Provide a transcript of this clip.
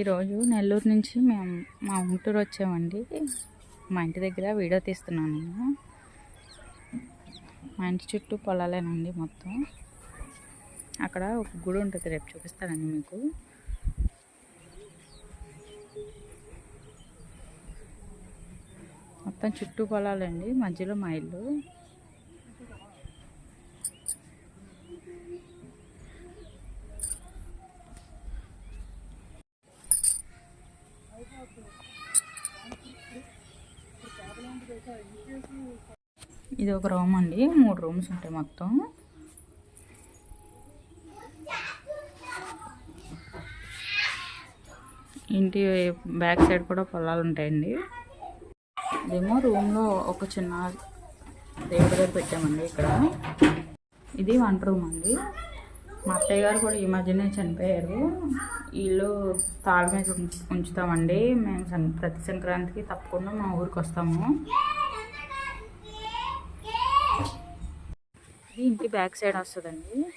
ఈరోజు నెల్లూరు నుంచి మేము మా గుంటూరు వచ్చామండి. మా ఇంటి దగ్గర వీడియో తీస్తున్నాను నేను. మా ఇంటి చుట్టూ పొలాలేనండి మొత్తం. అక్కడ ఒక గుడి ఉంటుంది రేపు చూపిస్తానండి మీకు. మొత్తం చుట్టూ పొలాలండి మధ్యలో మా ఇల్లు. ఇది ఒక రూమ్ అండి. మూడు రూమ్స్ ఉంటాయి మొత్తం. ఇంటి బ్యాక్ సైడ్ కూడా పొలాలు ఉంటాయండి. ఇదేమో రూమ్లో ఒక చిన్న దేవుడి దగ్గర పెట్టామండి ఇక్కడ. ఇది వంట రూమ్ అండి. మా అత్తయ్య గారు కూడా ఈ మధ్యనే చనిపోయారు. ఇల్లు తాళ మీద ఉంచుతామండి. మేము సం- ప్రతి సంక్రాంతికి తప్పకుండా మా ఊరికి వస్తాము. ఇంటి బ్యాక్ సైడ్ వస్తుందండి.